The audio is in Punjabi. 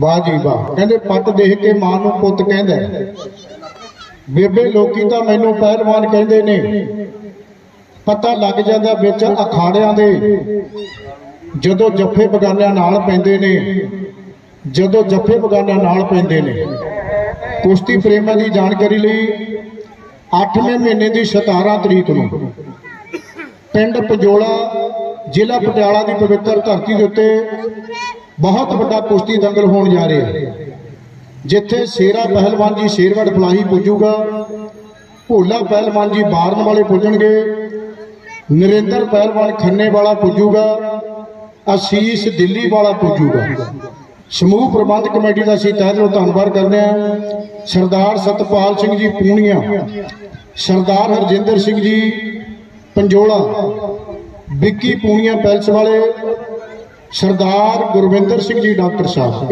ਵਾਹ ਜੀ ਵਾਹ। ਕਹਿੰਦੇ ਪੱਟ ਦੇਖ ਕੇ ਮਾਂ ਨੂੰ ਪੁੱਤ ਕਹਿੰਦਾ ਬੇਬੇ, ਲੋਕੀ ਤਾਂ ਮੈਨੂੰ ਪਹਿਲਵਾਨ ਕਹਿੰਦੇ ਨੇ। ਪਤਾ ਲੱਗ ਜਾਂਦਾ ਵਿੱਚ ਅਖਾੜਿਆਂ ਦੇ। ਜਦੋਂ ਜੱਫੇ ਬਗਾਨਿਆਂ ਨਾਲ ਪੈਂਦੇ ਨੇ। ਜਦੋਂ ਜੱਫੇ ਬਗਾਨਿਆਂ ਨਾਲ ਪੈਂਦੇ ਨੇ। ਕੁਸ਼ਤੀ ਪ੍ਰੇਮੀਆਂ ਦੀ ਜਾਣਕਾਰੀ ਲਈ 8ਵੇਂ ਮਹੀਨੇ ਦੀ 17 ਤਰੀਕ ਨੂੰ ਪਿੰਡ ਪਜੋਲਾ ਜ਼ਿਲ੍ਹਾ ਪਟਿਆਲਾ ਦੀ ਪਵਿੱਤਰ ਧਰਤੀ ਦੇ ਉੱਤੇ ਬਹੁਤ ਵੱਡਾ ਕੁਸ਼ਤੀ ਦੰਗਲ ਹੋਣ ਜਾ ਰਿਹਾ ਹੈ। ਜਿੱਥੇ ਸ਼ੇਰਾ ਪਹਿਲਵਾਨ ਜੀ ਸ਼ੇਰਵੜ ਫਲਾਹੀ ਪੁੱਜੂਗਾ, ਭੋਲਾ ਪਹਿਲਵਾਨ ਜੀ ਬਾਰਨ ਵਾਲੇ ਪੁੱਜਣਗੇ, ਨਰਿੰਦਰ ਪਹਿਲਵਾਨ ਖੰਨੇ ਵਾਲਾ ਪੁੱਜੂਗਾ, ਅਸੀਸ ਦਿੱਲੀ ਵਾਲਾ ਪੁੱਜੂਗਾ। ਸਮੂਹ ਪ੍ਰਬੰਧ ਕਮੇਟੀ ਦਾ ਅਸੀਂ ਤਹਿ ਦਿਲੋਂ ਧੰਨਵਾਦ ਕਰਦੇ ਹਾਂ। ਸਰਦਾਰ ਸਤਪਾਲ ਸਿੰਘ ਜੀ ਪੂਣੀਆਂ, ਸਰਦਾਰ ਹਰਜਿੰਦਰ ਸਿੰਘ ਜੀ ਪੰਜੋਲਾ, ਵਿੱਕੀ ਪੂਣੀਆਂ ਪੈਲਸ ਵਾਲੇ ਸਰਦਾਰ ਗੁਰਵਿੰਦਰ ਸਿੰਘ ਜੀ ਡਾਕਟਰ ਸਾਹਿਬ।